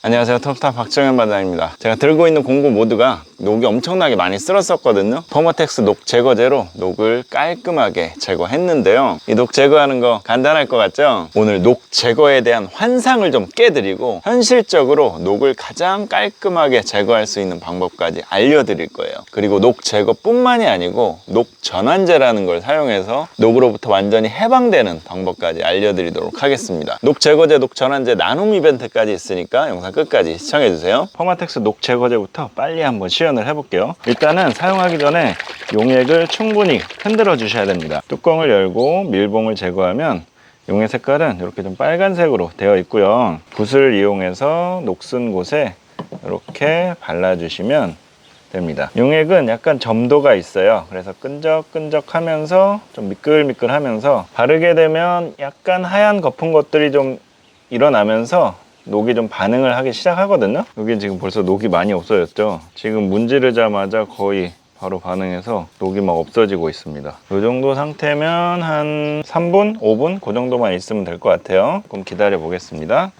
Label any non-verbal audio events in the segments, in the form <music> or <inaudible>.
안녕하세요. 톱스타 박정현 반장입니다. 제가 들고 있는 공구 모두가 녹이 엄청나게 많이 쓸었었거든요. 퍼머텍스 녹 제거제로 녹을 깔끔하게 제거했는데요. 이 녹 제거하는 거 간단할 것 같죠? 오늘 녹 제거에 대한 환상을 좀 깨드리고 현실적으로 녹을 가장 깔끔하게 제거할 수 있는 방법까지 알려드릴 거예요. 그리고 녹 제거뿐만이 아니고 녹 전환제라는 걸 사용해서 녹으로부터 완전히 해방되는 방법까지 알려드리도록 하겠습니다. 녹 제거제, 녹 전환제 나눔 이벤트까지 있으니까 영상 끝까지 시청해주세요 퍼마텍스 녹 제거제부터 빨리 한번 시연을 해볼게요 일단은 사용하기 전에 용액을 충분히 흔들어 주셔야 됩니다 뚜껑을 열고 밀봉을 제거하면 용의 색깔은 이렇게 좀 빨간색으로 되어 있고요 붓을 이용해서 녹슨 곳에 이렇게 발라주시면 됩니다. 용액은 약간 점도가 있어요. 그래서 끈적끈적 하면서 좀 미끌미끌 하면서 바르게 되면 약간 하얀 거품 것들이 좀 일어나면서 녹이 좀 반응을 하기 시작하거든요. 여기 지금 벌써 녹이 많이 없어졌죠. 지금 문지르자마자 거의 바로 반응해서 녹이 막 없어지고 있습니다. 이 정도 상태면 한 3분, 5분 그 정도만 있으면 될 것 같아요. 그럼 기다려 보겠습니다.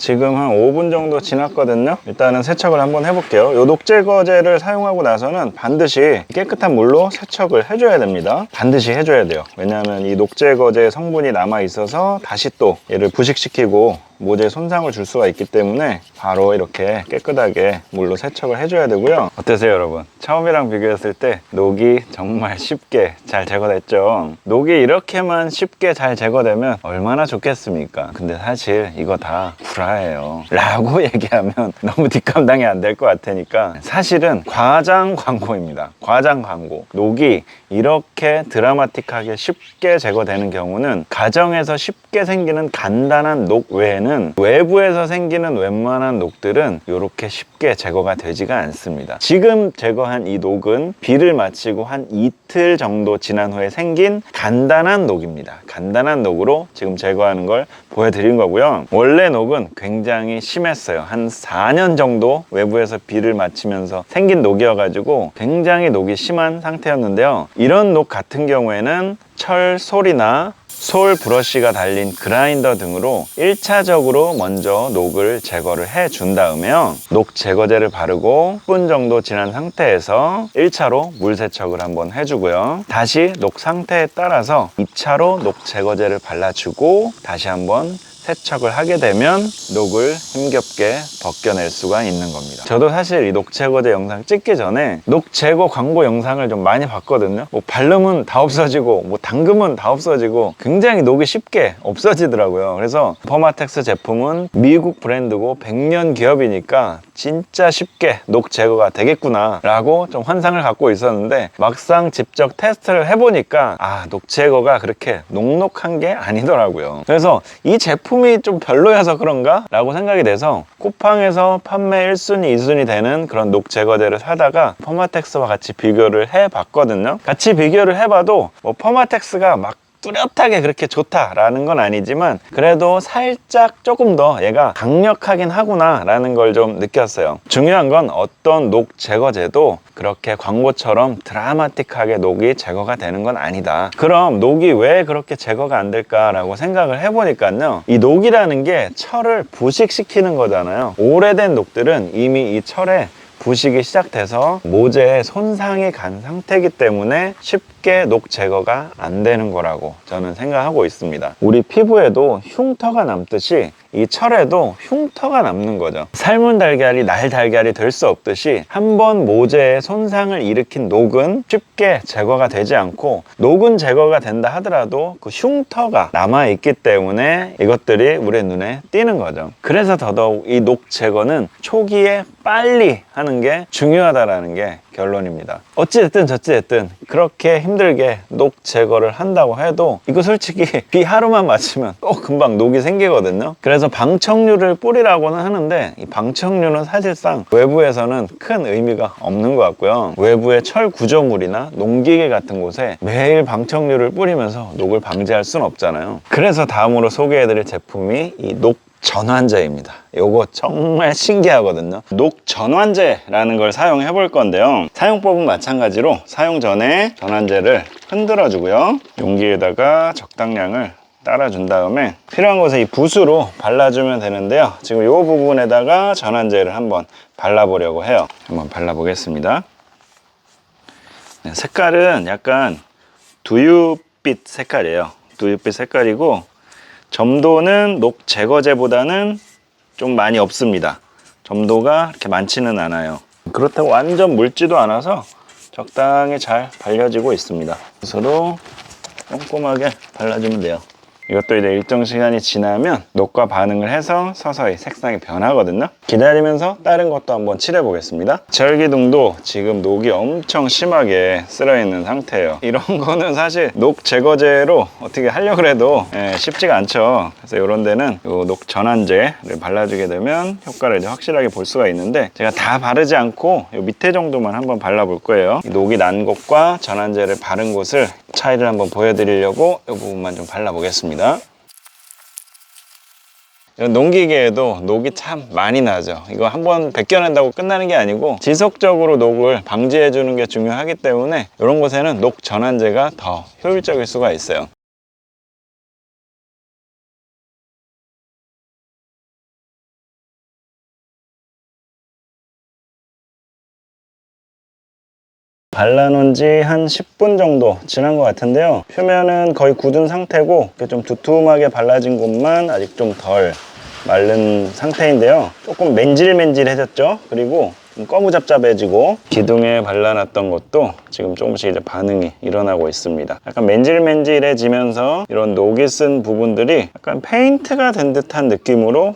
지금 한 5분 정도 지났거든요. 일단은 세척을 한번 해볼게요. 요 녹제거제를 사용하고 나서는 반드시 깨끗한 물로 세척을 해줘야 됩니다. 반드시 해줘야 돼요. 왜냐하면 이 녹제거제 성분이 남아 있어서 다시 또 얘를 부식시키고 모재에 손상을 줄 수가 있기 때문에 바로 이렇게 깨끗하게 물로 세척을 해줘야 되고요. 어떠세요, 여러분? 처음이랑 비교했을 때 녹이 정말 쉽게 잘 제거됐죠. 녹이 이렇게만 쉽게 잘 제거되면 얼마나 좋겠습니까? 근데 사실 이거 다 구라예요. 라고 <laughs> 얘기하면 너무 뒷감당이 안 될 것 같으니까 사실은 과장 광고입니다. 과장 광고. 녹이 이렇게 드라마틱하게 쉽게 제거되는 경우는 가정에서 쉽게 생기는 간단한 녹 외에는 외부에서 생기는 웬만한 녹들은 이렇게 쉽게 제거가 되지가 않습니다. 지금 제거한 이 녹은 비를 마치고 한 이틀 정도 지난 후에 생긴 간단한 녹입니다. 간단한 녹으로 지금 제거하는 걸 보여드린 거고요. 원래 녹은 굉장히 심했어요. 한 4년 정도 외부에서 비를 맞히면서 생긴 녹이어가지고 굉장히 녹이 심한 상태였는데요. 이런 녹 같은 경우에는 철 솔이나 솔 브러쉬가 달린 그라인더 등으로 1차적으로 먼저 녹을 제거를 해 준 다음에요. 녹 제거제를 바르고 10분 정도 지난 상태에서 1차로 물 세척을 한번 해주고요. 다시 녹 상태에 따라서 2차로 녹 제거제를 발라주고 다시 한번 세척을 하게 되면 녹을 힘겹게 벗겨낼 수가 있는 겁니다. 저도 사실 이 녹 제거제 영상 찍기 전에 녹 제거 광고 영상을 좀 많이 봤거든요. 뭐 바르면 다 없어지고 뭐 담그면 다 없어지고 굉장히 녹이 쉽게 없어지더라고요. 그래서 퍼마텍스 제품은 미국 브랜드고 100년 기업이니까 진짜 쉽게 녹 제거가 되겠구나 라고 좀 환상을 갖고 있었는데 막상 직접 테스트를 해보니까 아 녹 제거가 그렇게 녹록한 게 아니더라고요. 그래서 이 제품 제품이 좀 별로여서 그런가? 라고 생각이 돼서 쿠팡에서 판매 1순위, 2순위 되는 그런 녹 제거제를 사다가 퍼마텍스와 같이 비교를 해봤거든요. 같이 비교를 해봐도 뭐 퍼마텍스가 막 뚜렷하게 그렇게 좋다라는 건 아니지만 그래도 살짝 조금 더 얘가 강력하긴 하구나 라는 걸 좀 느꼈어요. 중요한 건 어떤 녹 제거제도 그렇게 광고처럼 드라마틱하게 녹이 제거가 되는 건 아니다. 그럼 녹이 왜 그렇게 제거가 안 될까라고 생각을 해보니까요. 이 녹이라는 게 철을 부식시키는 거잖아요. 오래된 녹들은 이미 이 철에 부식이 시작돼서 모재에 손상이 간 상태이기 때문에 쉽게 녹 제거가 안 되는 거라고 저는 생각하고 있습니다. 우리 피부에도 흉터가 남듯이 이 철에도 흉터가 남는 거죠. 삶은 달걀이 날 달걀이 될 수 없듯이 한번 모재에 손상을 일으킨 녹은 쉽게 제거가 되지 않고 녹은 제거가 된다 하더라도 그 흉터가 남아 있기 때문에 이것들이 우리 눈에 띄는 거죠. 그래서 더더욱 이 녹 제거는 초기에 빨리 하는 게 중요하다라는 게 결론입니다. 어찌됐든 저찌됐든 그렇게 힘들게 녹 제거를 한다고 해도 이거 솔직히 <laughs> 비 하루만 맞으면 또 금방 녹이 생기거든요. 그래서 방청류를 뿌리라고는 하는데 이 방청류는 사실상 외부에서는 큰 의미가 없는 것 같고요. 외부의 철 구조물이나 농기계 같은 곳에 매일 방청류를 뿌리면서 녹을 방지할 수는 없잖아요. 그래서 다음으로 소개해드릴 제품이 이녹 전환제입니다. 요거 정말 신기하거든요. 녹 전환제라는 걸 사용해 볼 건데요. 사용법은 마찬가지로 사용 전에 전환제를 흔들어 주고요. 용기에다가 적당량을 따라준 다음에 필요한 곳에 이 붓으로 발라주면 되는데요. 지금 이 부분에다가 전환제를 한번 발라보려고 해요. 한번 발라보겠습니다. 네, 색깔은 약간 두유빛 색깔이에요. 두유빛 색깔이고 점도는 녹 제거제보다는 좀 많이 없습니다. 점도가 이렇게 많지는 않아요. 그렇다고 완전 묽지도 않아서 적당히 잘 발려지고 있습니다. 붓으로 꼼꼼하게 발라주면 돼요. 이것도 이제 일정 시간이 지나면 녹과 반응을 해서 서서히 색상이 변하거든요. 기다리면서 다른 것도 한번 칠해 보겠습니다. 절기둥도 지금 녹이 엄청 심하게 쓸어 있는 상태예요. 이런 <laughs> 거는 사실 녹 제거제로 어떻게 하려고 해도 예, 쉽지가 않죠. 그래서 이런 데는 요녹 전환제를 발라주게 되면 효과를 이제 확실하게 볼 수가 있는데 제가 다 바르지 않고 요 밑에 정도만 한번 발라볼 거예요. 이 녹이 난 곳과 전환제를 바른 곳을 차이를 한번 보여드리려고 이 부분만 좀 발라보겠습니다. 농기계에도 녹이 참 많이 나죠. 이거 한번 벗겨낸다고 끝나는 게 아니고 지속적으로 녹을 방지해 주는 게 중요하기 때문에 이런 곳에는 녹 전환제가 더 효율적일 수가 있어요. 발라놓은 지 한 10분 정도 지난 것 같은데요. 표면은 거의 굳은 상태고 이렇게 좀 두툼하게 발라진 곳만 아직 좀 덜 마른 상태인데요. 조금 맨질맨질해졌죠. 그리고 좀 거무잡잡해지고 기둥에 발라놨던 것도 지금 조금씩 이제 반응이 일어나고 있습니다. 약간 맨질맨질해지면서 이런 녹이 쓴 부분들이 약간 페인트가 된 듯한 느낌으로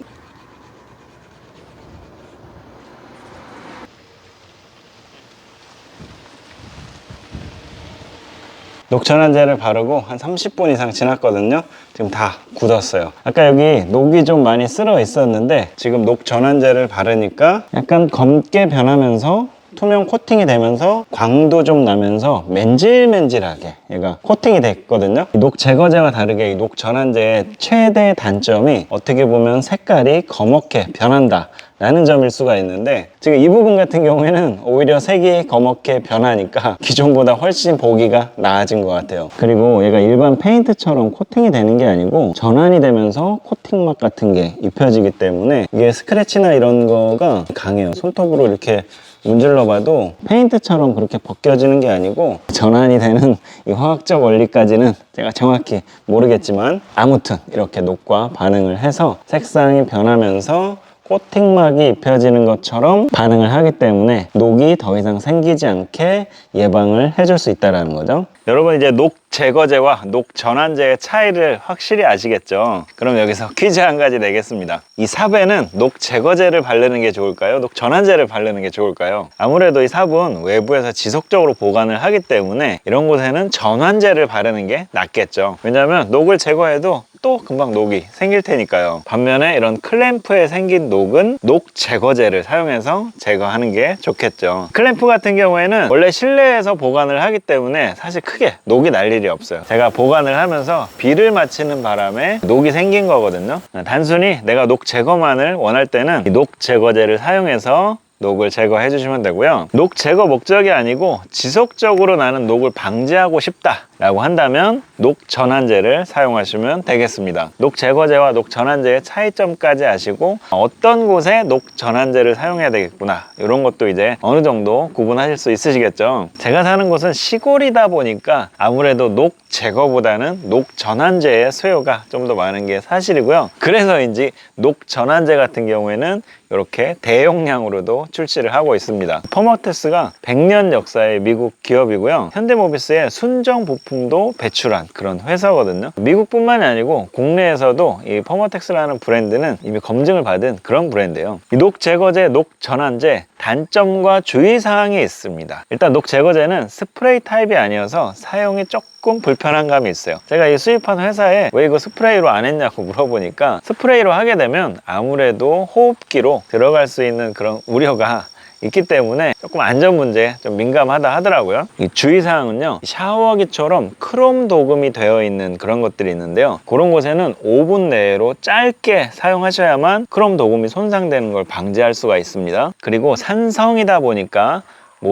녹천환제를 바르고 한 30분 이상 지났거든요. 지금 다 굳었어요. 아까 여기 녹이 좀 많이 쓸어 있었는데 지금 녹전환제를 바르니까 약간 검게 변하면서 투명 코팅이 되면서 광도 좀 나면서 맨질맨질하게 얘가 코팅이 됐거든요. 이녹 제거제와 다르게 이녹 전환제의 최대 단점이 어떻게 보면 색깔이 검게 변한다. 라는 점일 수가 있는데 지금 이 부분 같은 경우에는 오히려 색이 검게 변하니까 기존보다 훨씬 보기가 나아진 것 같아요 그리고 얘가 일반 페인트처럼 코팅이 되는 게 아니고 전환이 되면서 코팅 맛 같은 게 입혀지기 때문에 이게 스크래치나 이런 거가 강해요 손톱으로 이렇게 문질러 봐도 페인트처럼 그렇게 벗겨지는 게 아니고 전환이 되는 이 화학적 원리까지는 제가 정확히 모르겠지만 아무튼 이렇게 녹과 반응을 해서 색상이 변하면서 코팅막이 입혀지는 것처럼 반응을 하기 때문에 녹이 더 이상 생기지 않게 예방을 해줄 수 있다는 거죠. 여러분 이제 녹 제거제와 녹 전환제의 차이를 확실히 아시겠죠? 그럼 여기서 퀴즈 한 가지 내겠습니다. 이 삽에는 녹 제거제를 바르는 게 좋을까요? 녹 전환제를 바르는 게 좋을까요? 아무래도 이 삽은 외부에서 지속적으로 보관을 하기 때문에 이런 곳에는 전환제를 바르는 게 낫겠죠. 왜냐하면 녹을 제거해도 또 금방 녹이 생길 테니까요. 반면에 이런 클램프에 생긴 녹은 녹 제거제를 사용해서 제거하는 게 좋겠죠. 클램프 같은 경우에는 원래 실내에서 보관을 하기 때문에 사실 크게 녹이 날 일이 없어요. 제가 보관을 하면서 비를 맞히는 바람에 녹이 생긴 거거든요. 단순히 내가 녹 제거만을 원할 때는 이녹 제거제를 사용해서 녹을 제거해 주시면 되고요. 녹 제거 목적이 아니고 지속적으로 나는 녹을 방지하고 싶다 라고 한다면 녹 전환제를 사용하시면 되겠습니다. 녹 제거제와 녹 전환제의 차이점까지 아시고 어떤 곳에 녹 전환제를 사용해야 되겠구나 이런 것도 이제 어느 정도 구분하실 수 있으시겠죠. 제가 사는 곳은 시골이다 보니까 아무래도 녹 제거보다는 녹 전환제의 수요가 좀 더 많은 게 사실이고요. 그래서인지 녹 전환제 같은 경우에는 이렇게 대용량으로도 출시를 하고 있습니다. 퍼머테스가 100년 역사의 미국 기업이고요. 현대모비스의 순정 부품도 배출한 그런 회사거든요. 미국뿐만이 아니고 국내에서도 이 퍼머텍스라는 브랜드는 이미 검증을 받은 그런 브랜드예요. 이녹 제거제, 녹 전환제 단점과 주의사항이 있습니다. 일단 녹 제거제는 스프레이 타입이 아니어서 사용이 조금 불편한 감이 있어요. 제가 이 수입한 회사에 왜 이거 스프레이로 안 했냐고 물어보니까 스프레이로 하게 되면 아무래도 호흡기로 들어갈 수 있는 그런 우려가 있기 때문에 조금 안전 문제에 좀 민감하다 하더라고요. 이 주의사항은요, 샤워기처럼 크롬 도금이 되어 있는 그런 것들이 있는데요. 그런 곳에는 5분 내로 짧게 사용하셔야만 크롬 도금이 손상되는 걸 방지할 수가 있습니다. 그리고 산성이다 보니까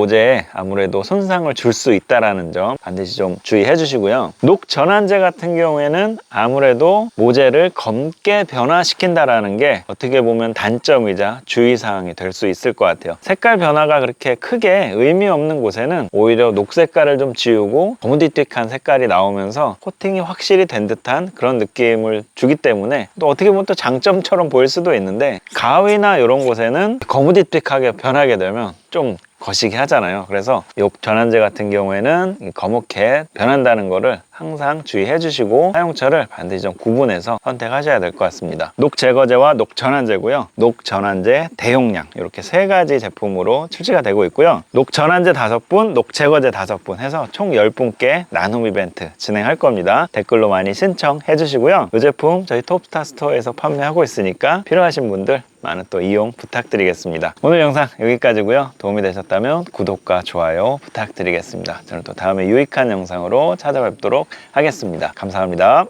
모재에 아무래도 손상을 줄 수 있다라는 점 반드시 좀 주의해 주시고요. 녹 전환제 같은 경우에는 아무래도 모재를 검게 변화시킨다라는 게 어떻게 보면 단점이자 주의사항이 될 수 있을 것 같아요. 색깔 변화가 그렇게 크게 의미 없는 곳에는 오히려 녹색깔을 좀 지우고 거무디틱한 색깔이 나오면서 코팅이 확실히 된 듯한 그런 느낌을 주기 때문에 또 어떻게 보면 또 장점처럼 보일 수도 있는데 가위나 이런 곳에는 거무디틱하게 변하게 되면 좀 거시기 하잖아요. 그래서 욕 전환제 같은 경우에는 이 거뭇게 변한다는 거를 항상 주의해 주시고 사용처를 반드시 좀 구분해서 선택하셔야 될 것 같습니다. 녹 제거제와 녹 전환제고요. 녹 전환제 대용량 이렇게 세 가지 제품으로 출시가 되고 있고요. 녹 전환제 다섯 분, 녹 제거제 다섯 분 해서 총 10분께 나눔 이벤트 진행할 겁니다. 댓글로 많이 신청해 주시고요. 이 제품 저희 톱스타 스토어에서 판매하고 있으니까 필요하신 분들 많은 또 이용 부탁드리겠습니다. 오늘 영상 여기까지고요. 도움이 되셨다면 구독과 좋아요 부탁드리겠습니다. 저는 또 다음에 유익한 영상으로 찾아뵙 하겠습니다. 감사합니다.